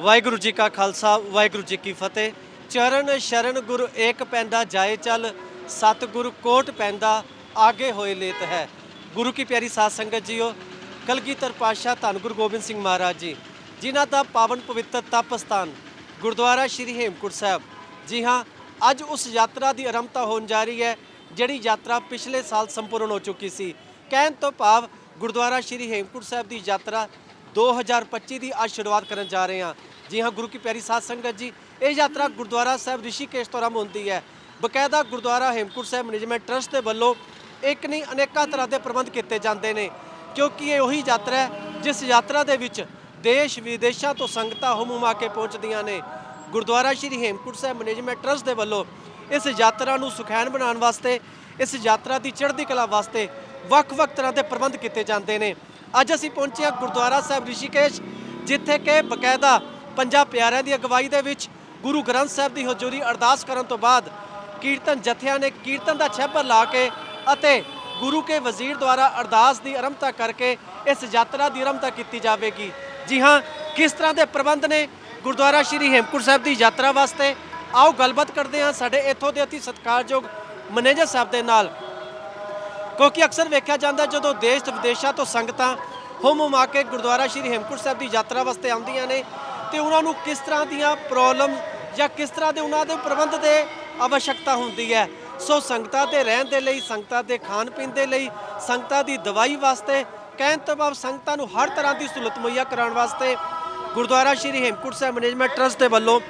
ਵਾਹਿਗੁਰੂ ਜੀ ਕਾ ਖਾਲਸਾ, ਵਾਹਿਗੁਰੂ ਜੀ ਕੀ ਫਤਿਹ। ਚਰਨ ਸ਼ਰਨ ਗੁਰ ਏਕ ਪੈਂਦਾ ਜਾਏ ਚੱਲ, ਸਤਿਗੁਰੂ ਕੋਟ ਪੈਂਦਾ ਆਗੇ ਹੋਏ ਲੇਤ ਹੈ। ਗੁਰੂ ਕੀ ਪਿਆਰੀ ਸਾਧ ਸੰਗਤ ਜੀਓ, ਕਲਗੀਧਰ ਪਾਤਸ਼ਾਹ ਧੰਨ ਗੁਰੂ ਗੋਬਿੰਦ ਸਿੰਘ ਮਹਾਰਾਜ ਜੀ, ਜਿਨ੍ਹਾਂ ਦਾ ਪਾਵਨ ਪਵਿੱਤਰ ਤਪ ਸਥਾਨ ਗੁਰਦੁਆਰਾ ਸ਼੍ਰੀ ਹੇਮਕੁੰਟ ਸਾਹਿਬ। ਜੀ ਹਾਂ, ਅੱਜ ਉਸ ਯਾਤਰਾ ਦੀ ਆਰੰਭਤਾ ਹੋਣ ਜਾ ਰਹੀ ਹੈ, ਜਿਹੜੀ ਯਾਤਰਾ ਪਿਛਲੇ ਸਾਲ ਸੰਪੂਰਨ ਹੋ ਚੁੱਕੀ ਸੀ। ਕਹਿਣ ਤੋਂ ਭਾਵ ਗੁਰਦੁਆਰਾ ਸ਼੍ਰੀ ਹੇਮਕੁੰਟ ਸਾਹਿਬ ਦੀ ਯਾਤਰਾ 2025 ਦੀ ਅੱਜ ਸ਼ੁਰੂਆਤ ਕਰਨ ਜਾ ਰਹੇ ਹਾਂ। ਜੀ ਹਾਂ, ਗੁਰੂ ਕੀ ਪਿਆਰੀ ਸਾਧ ਸੰਗਤ ਜੀ, ਇਹ ਯਾਤਰਾ ਗੁਰਦੁਆਰਾ ਸਾਹਿਬ ਰਿਸ਼ੀਕੇਸ਼ ਤੋਂ ਆਰੰਭ ਹੁੰਦੀ ਹੈ। ਬਕਾਇਦਾ ਗੁਰਦੁਆਰਾ ਹੇਮਕੁੰਟ ਸਾਹਿਬ ਮੈਨੇਜਮੈਂਟ ਟਰਸਟ ਦੇ ਵੱਲੋਂ ਇੱਕ ਨਹੀਂ, ਅਨੇਕਾਂ ਤਰ੍ਹਾਂ ਦੇ ਪ੍ਰਬੰਧ ਕੀਤੇ ਜਾਂਦੇ ਨੇ, ਕਿਉਂਕਿ ਇਹ ਉਹੀ ਯਾਤਰਾ ਹੈ, ਜਿਸ ਯਾਤਰਾ ਦੇ ਵਿੱਚ ਦੇਸ਼ ਵਿਦੇਸ਼ਾਂ ਤੋਂ ਸੰਗਤਾਂ ਹੁਮੁਮਾ ਕੇ ਪਹੁੰਚਦੀਆਂ ਨੇ। ਗੁਰਦੁਆਰਾ ਸ਼੍ਰੀ ਹੇਮਕੁੰਟ ਸਾਹਿਬ ਮੈਨੇਜਮੈਂਟ ਟਰਸਟ ਦੇ ਵੱਲੋਂ ਇਸ ਯਾਤਰਾ ਨੂੰ ਸੁਖੈਨ ਬਣਾਉਣ ਵਾਸਤੇ, ਇਸ ਯਾਤਰਾ ਦੀ ਚੜ੍ਹਦੀ ਕਲਾ ਵਾਸਤੇ ਵੱਖ-ਵੱਖ ਤਰ੍ਹਾਂ ਦੇ ਪ੍ਰਬੰਧ ਕੀਤੇ ਜਾਂਦੇ ਨੇ। ਅੱਜ ਅਸੀਂ ਪਹੁੰਚੇ ਹਾਂ ਗੁਰਦੁਆਰਾ ਸਾਹਿਬ ਰਿਸ਼ੀਕੇਸ਼, ਜਿੱਥੇ ਕਿ ਬਕਾਇਦਾ ਪੰਜਾਂ ਪਿਆਰਿਆਂ ਦੀ ਅਗਵਾਈ ਦੇ ਵਿੱਚ ਗੁਰੂ ਗ੍ਰੰਥ ਸਾਹਿਬ ਦੀ ਹਜ਼ੂਰੀ ਅਰਦਾਸ ਕਰਨ ਤੋਂ ਬਾਅਦ ਕੀਰਤਨ ਜਥਿਆਂ ਨੇ ਕੀਰਤਨ ਦਾ ਛੇਪਰ ਲਾ ਕੇ ਅਤੇ ਗੁਰੂ ਕੇ ਵਜ਼ੀਰ ਦੁਆਰਾ ਅਰਦਾਸ ਦੀ ਆਰੰਭਤਾ ਕਰਕੇ ਇਸ ਯਾਤਰਾ ਦੀ ਆਰੰਭਤਾ ਕੀਤੀ ਜਾਵੇਗੀ। ਜੀ ਹਾਂ, ਕਿਸ ਤਰ੍ਹਾਂ ਦੇ ਪ੍ਰਬੰਧ ਨੇ ਗੁਰਦੁਆਰਾ ਸ਼੍ਰੀ ਹੇਮਕੁੰਟ ਸਾਹਿਬ ਦੀ ਯਾਤਰਾ ਵਾਸਤੇ? ਆਓ ਗੱਲਬਾਤ ਕਰਦੇ ਹਾਂ ਸਾਡੇ ਇੱਥੋਂ ਦੇ ਅਤੀ ਸਤਿਕਾਰਯੋਗ ਮੈਨੇਜਰ ਸਾਹਿਬ ਦੇ ਨਾਲ। ਕਿਉਂਕਿ ਅਕਸਰ ਵੇਖਿਆ ਜਾਂਦਾ ਜਦੋਂ ਦੇਸ਼ ਤੇ ਵਿਦੇਸ਼ਾਂ ਤੋਂ ਸੰਗਤਾਂ ਹੁਮ ਹੁਮਾ ਕੇ ਗੁਰਦੁਆਰਾ ਸ਼੍ਰੀ ਹੇਮਕੁੰਟ ਸਾਹਿਬ ਦੀ ਯਾਤਰਾ ਵਾਸਤੇ ਆਉਂਦੀਆਂ ਨੇ ਤੇ ਉਹਨਾਂ ਨੂੰ ਕਿਸ ਤਰ੍ਹਾਂ ਦੀਆਂ ਪ੍ਰੋਬਲਮ ਜਾਂ ਕਿਸ ਤਰ੍ਹਾਂ ਦੇ ਉਹਨਾਂ ਦੇ ਪ੍ਰਬੰਧ ਦੇ ਆਵਸ਼ਕਤਾ ਹੁੰਦੀ ਹੈ? ਸੋ ਸੰਗਤਾਂ ਦੇ ਰਹਿਣ ਦੇ ਲਈ, ਸੰਗਤਾਂ ਦੇ ਖਾਣ ਪੀਣ ਦੇ ਲਈ, ਸੰਗਤਾਂ ਦੀ ਦਵਾਈ ਵਾਸਤੇ, ਕਹਿਣ ਤੋਂ ਬਾਅਦ ਸੰਗਤਾਂ ਨੂੰ ਹਰ ਤਰ੍ਹਾਂ ਦੀ ਸਹੂਲਤ ਮੁਹੱਈਆ ਕਰਾਉਣ ਵਾਸਤੇ ਗੁਰਦੁਆਰਾ ਸ਼੍ਰੀ ਹੇਮਕੁੰਟ ਸਾਹਿਬ ਮੈਨੇਜਮੈਂਟ ਟਰਸਟ ਦੇ ਵੱਲੋਂ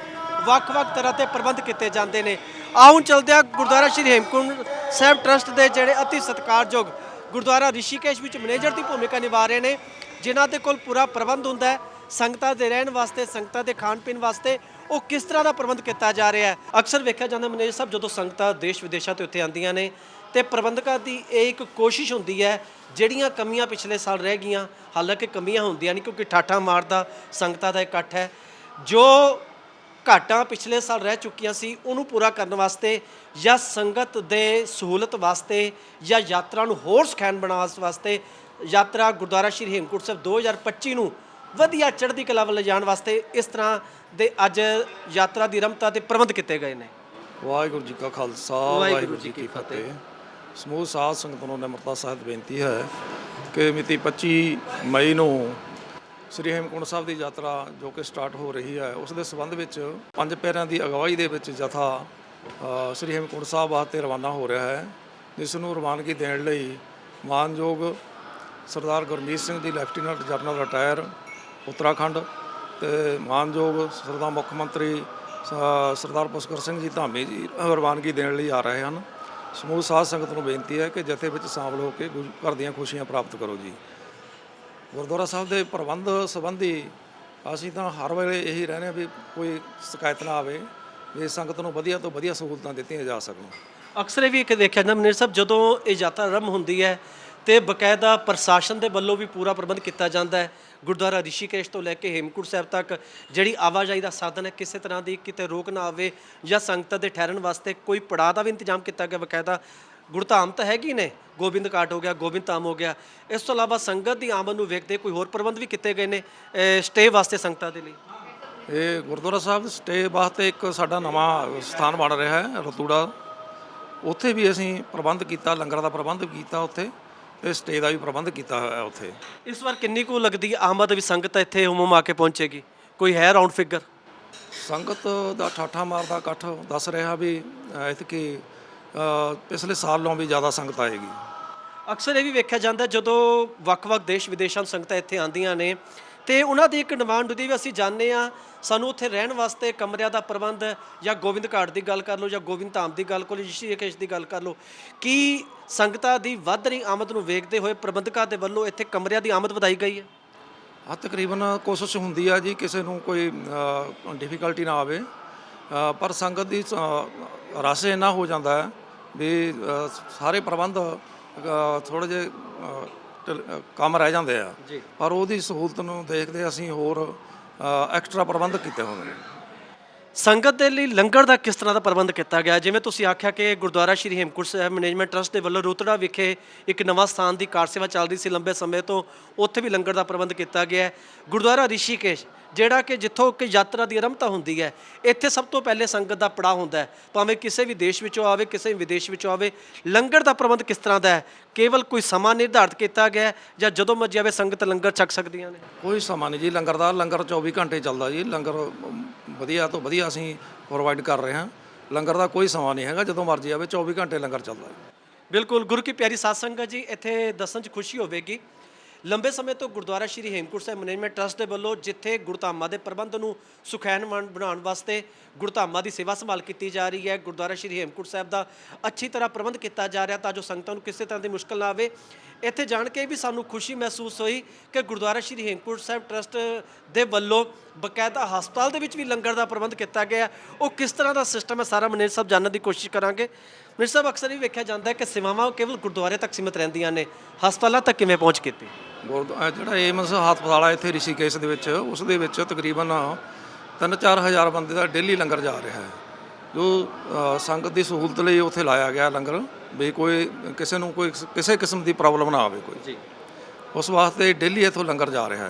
ਵੱਖ-ਵੱਖ ਤਰ੍ਹਾਂ ਦੇ ਪ੍ਰਬੰਧ ਕੀਤੇ ਜਾਂਦੇ ਨੇ। ਆਉਂ ਚਲਦੇ ਆ ਗੁਰਦੁਆਰਾ ਸ਼੍ਰੀ ਹੇਮਕੁੰਟ ਸਾਹਿਬ ਟਰਸਟ ਦੇ ਜਿਹੜੇ ਅਤੀ ਸਤਿਕਾਰਯੋਗ ਗੁਰਦੁਆਰਾ ਰਿਸ਼ੀਕੇਸ਼ ਵਿੱਚ ਮੈਨੇਜਰ ਦੀ ਭੂਮਿਕਾ ਨਿਭਾ ਰਹੇ ਨੇ, ਜਿਨ੍ਹਾਂ ਦੇ ਕੋਲ ਪੂਰਾ ਪ੍ਰਬੰਧ ਹੁੰਦਾ ਹੈ, ਸੰਗਤਾਂ ਦੇ ਰਹਿਣ ਵਾਸਤੇ, ਸੰਗਤਾਂ ਦੇ ਖਾਣ ਪੀਣ ਵਾਸਤੇ ਉਹ ਕਿਸ ਤਰ੍ਹਾਂ ਦਾ ਪ੍ਰਬੰਧ ਕੀਤਾ ਜਾ ਰਿਹਾ ਹੈ? ਅਕਸਰ ਵੇਖਿਆ ਜਾਂਦਾ ਮੈਨੇਜਰ ਸਾਹਿਬ, ਜਦੋਂ ਸੰਗਤਾਂ ਦੇਸ਼ ਵਿਦੇਸ਼ਾਂ ਤੋਂ ਉੱਥੇ ਆਉਂਦੀਆਂ ਨੇ, ਤੇ ਪ੍ਰਬੰਧਕਾਂ ਦੀ ਇਹ ਇੱਕ ਕੋਸ਼ਿਸ਼ ਹੁੰਦੀ ਹੈ, ਜਿਹੜੀਆਂ ਕਮੀਆਂ ਪਿਛਲੇ ਸਾਲ ਰਹਿ ਗਈਆਂ, ਹਾਲਾਂਕਿ ਕਮੀਆਂ ਹੁੰਦੀਆਂ ਨਹੀਂ, ਕਿਉਂਕਿ ਠਾਠਾ ਮਾਰਦਾ ਸੰਗਤਾਂ ਦਾ ਇਕੱਠ ਹੈ। ਜੋ ਘਾਟਾਂ ਪਿਛਲੇ ਸਾਲ ਰਹਿ ਚੁੱਕੀਆਂ ਸੀ ਉਹਨੂੰ ਪੂਰਾ ਕਰਨ ਵਾਸਤੇ ਜਾਂ ਸੰਗਤ ਦੇ ਸਹੂਲਤ ਵਾਸਤੇ ਜਾਂ ਯਾਤਰਾ ਨੂੰ ਹੋਰ ਸੁਖੈਨ ਬਣਾਉਣ ਵਾਸਤੇ ਯਾਤਰਾ ਗੁਰਦੁਆਰਾ ਸ਼੍ਰੀ ਹੇਮਕੁੰਟ ਸਾਹਿਬ 2025 ਨੂੰ ਵਧੀਆ ਚੜ੍ਹਦੀ ਕਲਾ ਵੱਲ ਲਿਜਾਣ ਵਾਸਤੇ ਇਸ ਤਰ੍ਹਾਂ ਦੇ ਅੱਜ ਯਾਤਰਾ ਦੀ ਰਮਤਾ ਤੇ ਪ੍ਰਬੰਧ ਕੀਤੇ ਗਏ ਨੇ। ਵਾਹਿਗੁਰੂ ਜੀ ਕਾ ਖਾਲਸਾ ਵਾਹਿਗੁਰੂ ਜੀ ਕੀ ਫਤਿਹ। ਸਮੂਹ ਸਾਧ ਸੰਗਤ ਨੂੰ ਨਿਮਰਤਾ ਸਾਹਿਤ ਬੇਨਤੀ ਹੈ ਕਿ ਮਿਤੀ 25 ਮਈ ਨੂੰ ਸ੍ਰੀ ਹੇਮਕੁੰਟ ਸਾਹਿਬ ਦੀ ਯਾਤਰਾ ਜੋ ਕਿ ਸਟਾਰਟ ਹੋ ਰਹੀ ਹੈ, ਉਸ ਦੇ ਸੰਬੰਧ ਵਿੱਚ ਪੰਜ ਪੈਰਿਆਂ ਦੀ ਅਗਵਾਈ ਦੇ ਵਿੱਚ ਜਥਾ ਸ੍ਰੀ ਹੇਮਕੁੰਟ ਸਾਹਿਬ ਵਾਸਤੇ ਰਵਾਨਾ ਹੋ ਰਿਹਾ ਹੈ, ਜਿਸ ਨੂੰ ਰਵਾਨਗੀ ਦੇਣ ਲਈ ਮਾਨਯੋਗ Sardar Gurmeet Singh ji lieutenant general retired Uttarakhand ਤੇ ਮਾਨਯੋਗ ਸਰਦਾਰ ਮੁੱਖ ਮੰਤਰੀ ਸਰਦਾਰ ਪੁਸ਼ਕਰ ਸਿੰਘ ਜੀ ਧਾਮੀ ਜੀ ਰਵਾਨਗੀ ਦੇਣ ਲਈ ਆ ਰਹੇ ਹਨ। ਸਮੂਹ ਸਾਧ ਸੰਗਤ ਨੂੰ ਬੇਨਤੀ ਹੈ ਕਿ ਜਥੇ ਵਿੱਚ ਸ਼ਾਮਲ ਹੋ ਕੇ ਗੁਰੂ ਘਰ ਦੀਆਂ ਖੁਸ਼ੀਆਂ ਪ੍ਰਾਪਤ ਕਰੋ ਜੀ। ਗੁਰਦੁਆਰਾ ਸਾਹਿਬ ਦੇ ਪ੍ਰਬੰਧ ਸੰਬੰਧੀ ਅਸੀਂ ਤਾਂ ਹਰ ਵੇਲੇ ਇਹੀ ਰਹਿੰਦੇ ਹਾਂ ਵੀ ਕੋਈ ਸ਼ਿਕਾਇਤ ਨਾ ਆਵੇ ਵੀ ਸੰਗਤ ਨੂੰ ਵਧੀਆ ਤੋਂ ਵਧੀਆ ਸਹੂਲਤਾਂ ਦਿੱਤੀਆਂ ਜਾ ਸਕਣ। ਅਕਸਰ ਇਹ ਵੀ ਇੱਕ ਦੇਖਿਆ ਜਾਂਦਾ ਮੈਨੇਜਰ ਸਾਹਿਬ, ਜਦੋਂ ਇਹ ਯਾਤਰਾ ਆਰੰਭ ਹੁੰਦੀ ਹੈ ਤੇ ਬਕਾਇਦਾ ਪ੍ਰਸ਼ਾਸਨ ਦੇ ਵੱਲੋਂ ਵੀ ਪੂਰਾ ਪ੍ਰਬੰਧ ਕੀਤਾ ਜਾਂਦਾ ਹੈ। ਗੁਰਦੁਆਰਾ ਰਿਸ਼ੀਕੇਸ਼ ਤੋਂ ਲੈ ਕੇ ਹੇਮਕੁੰਟ ਸਾਹਿਬ ਤੱਕ ਜਿਹੜੀ ਆਵਾਜਾਈ ਦਾ ਸਾਧਨ ਹੈ, ਕਿਸੇ ਤਰ੍ਹਾਂ ਦੀ ਕਿਤੇ ਰੋਕ ਨਾ ਆਵੇ ਜਾਂ ਸੰਗਤਾਂ ਦੇ ਠਹਿਰਨ ਵਾਸਤੇ ਕੋਈ ਪੜਾਅ ਦਾ ਵੀ ਇੰਤਜ਼ਾਮ ਕੀਤਾ ਗਿਆ, ਬਕਾਇਦਾ ਗੁਰਧਾਮ ਤਾਂ ਹੈਗੀ ਨੇ ਗੋਬਿੰਦ ਘਾਟ ਹੋ ਗਿਆ ਗੋਬਿੰਦ ਧਾਮ ਹੋ ਗਿਆ। ਇਸ ਤੋਂ ਇਲਾਵਾ ਸੰਗਤ ਦੀ ਆਮਦ ਨੂੰ ਵੇਖਦੇ ਕੋਈ ਹੋਰ ਪ੍ਰਬੰਧ ਵੀ ਕੀਤੇ ਗਏ ਨੇ ਸਟੇ ਵਾਸਤੇ ਸੰਗਤਾਂ ਦੇ ਲਈ? ਇਹ ਗੁਰਦੁਆਰਾ ਸਾਹਿਬ ਸਟੇ ਵਾਸਤੇ ਇੱਕ ਸਾਡਾ ਨਵਾਂ ਸਥਾਨ ਬਣ ਰਿਹਾ ਹੈ ਰਤੂੜਾ। ਉੱਥੇ ਵੀ ਅਸੀਂ ਪ੍ਰਬੰਧ ਕੀਤਾ ਲੰਗਰ ਦਾ ਪ੍ਰਬੰਧ ਕੀਤਾ ਉੱਥੇ ਤੇ ਸਟੇ ਦਾ ਵੀ ਪ੍ਰਬੰਧ ਕੀਤਾ ਹੋਇਆ ਉੱਥੇ। ਇਸ ਵਾਰ ਕਿੰਨੀ ਕੁ ਲੱਗਦੀ ਆਮਦ ਵੀ ਸੰਗਤ ਇੱਥੇ ਹੁਮਮ ਆ ਕੇ ਪਹੁੰਚੇਗੀ? ਕੋਈ ਹੈ ਰਾਉਂਡ ਫਿਗਰ ਸੰਗਤ ਦਾ ਠਾਠਾ ਮਾਰਦਾ ਇਕੱਠ ਦੱਸ ਰਿਹਾ ਵੀ ਇਤਕੀ ਪਿਛਲੇ ਸਾਲ ਨਾਲੋਂ ਵੀ ਜ਼ਿਆਦਾ ਸੰਗਤ ਆਏਗੀ। ਅਕਸਰ ਇਹ ਵੀ ਵੇਖਿਆ ਜਾਂਦਾ ਜਦੋਂ ਵੱਖ-ਵੱਖ ਦੇਸ਼ ਵਿਦੇਸ਼ਾਂ ਤੋਂ ਸੰਗਤਾਂ ਇੱਥੇ ਆਉਂਦੀਆਂ ਨੇ ਤੇ ਉਹਨਾਂ ਦੀ ਇੱਕ ਡਿਮਾਂਡ ਹੁੰਦੀ ਵੀ ਅਸੀਂ ਜਾਣਦੇ ਆ ਸਾਨੂੰ ਉੱਥੇ ਰਹਿਣ ਵਾਸਤੇ ਕਮਰਿਆਂ ਦਾ ਪ੍ਰਬੰਧ ਜਾਂ ਗੋਬਿੰਦ ਘਾਟ ਦੀ ਗੱਲ ਕਰ ਲਓ ਜਾਂ ਗੋਬਿੰਦ ਧਾਮ ਦੀ ਗੱਲ ਕਰ ਲਓ ਰਿਸ਼ੀਕੇਸ਼ ਦੀ ਗੱਲ ਕਰ ਲਓ ਕੀ ਸੰਗਤਾਂ ਦੀ ਵੱਧ ਰਹੀ ਆਮਦ ਨੂੰ ਵੇਖਦੇ ਹੋਏ ਪ੍ਰਬੰਧਕਾਂ ਦੇ ਵੱਲੋਂ ਇੱਥੇ ਕਮਰਿਆਂ ਦੀ ਆਮਦ ਵਧਾਈ ਗਈ ਹੈ? ਆ ਤਕਰੀਬਨ ਕੋਸ਼ਿਸ਼ ਹੁੰਦੀ ਆ ਜੀ ਕਿਸੇ ਨੂੰ ਕੋਈ ਡਿਫਿਕਲਟੀ ਨਾ ਆਵੇ। ਪਰ ਸੰਗਤ ਦੀ ਰਸ ਇੰਨਾ ਹੋ ਜਾਂਦਾ ਹੈ ਵੀ ਸਾਰੇ ਪ੍ਰਬੰਧ ਥੋੜੇ ਅ, ਕੰਮ ਰਹਿ ਜਾਂਦੇ ਆ ਜੀ। ਪਰ ਉਹਦੀ ਸਹੂਲਤ ਨੂੰ ਦੇਖਦੇ ਅਸੀਂ ਹੋਰ ਐਕਸਟਰਾ ਪ੍ਰਬੰਧ ਕੀਤੇ ਹੋਏ ਨੇ ਸੰਗਤ ਦੇ ਲਈ ਲੰਗਰ ਦਾ ਕਿਸ ਤਰ੍ਹਾਂ ਦਾ ਪ੍ਰਬੰਧ ਕੀਤਾ ਗਿਆ? ਜਿਵੇਂ ਤੁਸੀਂ ਆਖਿਆ ਕਿ ਗੁਰਦੁਆਰਾ ਸ਼੍ਰੀ ਹੇਮਕੁੰਟ ਸਾਹਿਬ ਮੈਨੇਜਮੈਂਟ ਟਰਸਟ ਦੇ ਵੱਲੋਂ ਰੋਤੜਾ ਵਿਖੇ ਇੱਕ ਨਵਾਂ ਸਥਾਨ ਦੀ ਕਾਰ ਸੇਵਾ ਚੱਲ ਰਹੀ ਸੀ ਲੰਬੇ ਸਮੇਂ ਤੋਂ, ਉੱਥੇ ਵੀ ਲੰਗਰ ਦਾ ਪ੍ਰਬੰਧ ਕੀਤਾ ਗਿਆ ਹੈ। ਗੁਰਦੁਆਰਾ ਰਿਸ਼ੀਕੇਸ਼, ਜਿਹੜਾ ਕਿ ਜਿੱਥੋਂ ਕਿ ਯਾਤਰਾ ਦੀ ਆਰੰਭਤਾ ਹੁੰਦੀ ਹੈ, ਇੱਥੇ ਸਭ ਤੋਂ ਪਹਿਲੇ ਸੰਗਤ ਦਾ ਪੜਾਅ ਹੁੰਦਾ ਹੈ। ਭਾਵੇਂ ਕਿਸੇ ਵੀ ਦੇਸ਼ ਵਿੱਚੋਂ ਆਵੇ, ਕਿਸੇ ਵੀ ਵਿਦੇਸ਼ ਵਿੱਚੋਂ ਆਵੇ, ਲੰਗਰ ਦਾ ਪ੍ਰਬੰਧ ਕਿਸ ਤਰ੍ਹਾਂ ਦਾ ਹੈ? ਕੇਵਲ ਕੋਈ ਸਮਾਂ ਨਿਰਧਾਰਿਤ ਕੀਤਾ ਗਿਆ ਹੈ ਜਾਂ ਜਦੋਂ ਮਰਜ਼ੀ ਆਵੇ ਸੰਗਤ ਲੰਗਰ ਛਕ ਸਕਦੀਆਂ ਨੇ? ਕੋਈ ਸਮਾਂ ਨਹੀਂ ਜੀ, ਲੰਗਰ ਦਾ, ਲੰਗਰ 24 ਘੰਟੇ ਚੱਲਦਾ ਜੀ। ਲੰਗਰ ਵਧੀਆ ਤੋਂ ਵਧੀਆ ਅਸੀਂ ਪ੍ਰੋਵਾਈਡ ਕਰ ਰਹੇ ਹਾਂ। ਲੰਗਰ ਦਾ ਕੋਈ ਸਮਾਂ ਨਹੀਂ ਹੈਗਾ, ਜਦੋਂ ਮਰਜ਼ੀ ਆਵੇ 24 ਘੰਟੇ ਲੰਗਰ ਚੱਲਦਾ ਜੀ ਬਿਲਕੁਲ, ਗੁਰੂ ਕੀ ਪਿਆਰੀ ਸਾਧ ਸੰਗਤ ਜੀ, ਇੱਥੇ ਦੱਸਣ 'ਚ ਖੁਸ਼ੀ ਹੋਵੇਗੀ। ਲੰਬੇ ਸਮੇਂ ਤੋਂ ਗੁਰਦੁਆਰਾ ਸ਼੍ਰੀ ਹੇਮਕੁੰਟ ਸਾਹਿਬ ਮੈਨੇਜਮੈਂਟ ਟਰਸਟ ਦੇ ਵੱਲੋਂ ਜਿੱਥੇ ਗੁਰਧਾਮਾਂ ਦੇ ਪ੍ਰਬੰਧ ਨੂੰ ਸੁਖੈਨ ਬਣ- ਬਣਾਉਣ ਵਾਸਤੇ ਗੁਰਧਾਮਾਂ ਦੀ ਸੇਵਾ ਸੰਭਾਲ ਕੀਤੀ ਜਾ ਰਹੀ ਹੈ, ਗੁਰਦੁਆਰਾ ਸ਼੍ਰੀ ਹੇਮਕੁੰਟ ਸਾਹਿਬ ਦਾ ਅੱਛੀ ਤਰ੍ਹਾਂ ਪ੍ਰਬੰਧ ਕੀਤਾ ਜਾ ਰਿਹਾ ਤਾਂ ਜੋ ਸੰਗਤਾਂ ਨੂੰ ਕਿਸੇ ਤਰ੍ਹਾਂ ਦੀ ਮੁਸ਼ਕਲ ਨਾ ਆਵੇ। ਇੱਥੇ ਜਾਣ ਕੇ ਵੀ ਸਾਨੂੰ ਖੁਸ਼ੀ ਮਹਿਸੂਸ ਹੋਈ ਕਿ ਗੁਰਦੁਆਰਾ ਸ਼੍ਰੀ ਹੇਮਕੁੰਟ ਸਾਹਿਬ ਟਰਸਟ ਦੇ ਵੱਲੋਂ ਬਕਾਇਦਾ ਹਸਪਤਾਲ ਦੇ ਵਿੱਚ ਵੀ ਲੰਗਰ ਦਾ ਪ੍ਰਬੰਧ ਕੀਤਾ ਗਿਆ ਉਹ ਕਿਸ ਤਰ੍ਹਾਂ ਦਾ ਸਿਸਟਮ ਹੈ ਸਾਰਾ ਮੈਨੇਜਰ ਸਾਹਿਬ ਜਾਣਨ ਦੀ ਕੋਸ਼ਿਸ਼ ਕਰਾਂਗੇ। ਮੈਨੇਜਰ ਸਾਹਿਬ ਅਕਸਰ ਹੀ ਵੇਖਿਆ ਜਾਂਦਾ ਹੈ ਕਿ ਸੇਵਾਵਾਂ ਕੇਵਲ ਗੁਰਦੁਆਰੇ ਤੱਕ ਸੀਮਿਤ ਰਹਿੰਦੀਆਂ ਨੇ। ਹਸਪਤਾਲਾਂ ਤੱਕ ਕਿਵੇਂ ਪਹੁੰਚ ਕੀਤੀ? ਗੁਰਦੁਆਰਾ ਜਿਹੜਾ ਏਮਸ ਹਸਪਤਾਲ ਆ ਇੱਥੇ ਰਿਸ਼ੀਕੇਸ਼ ਦੇ ਵਿੱਚ ਉਸ ਦੇ ਵਿੱਚ ਤਕਰੀਬਨ 3-4 ਹਜ਼ਾਰ ਬੰਦੇ ਦਾ ਡੇਲੀ ਲੰਗਰ ਜਾ ਰਿਹਾ ਹੈ। ਜੋ ਸੰਗਤ ਦੀ ਸਹੂਲਤ ਲਈ ਉੱਥੇ ਲਾਇਆ ਗਿਆ ਲੰਗਰ ਵੀ ਕੋਈ ਕਿਸੇ ਨੂੰ ਕੋਈ ਕਿਸੇ ਕਿਸਮ ਦੀ ਪ੍ਰੋਬਲਮ ਨਾ ਆਵੇ ਕੋਈ। ਜੀ। ਉਸ ਵਾਸਤੇ ਡੇਲੀ ਇੱਥੋਂ ਲੰਗਰ ਜਾ ਰਿਹਾ ਹੈ।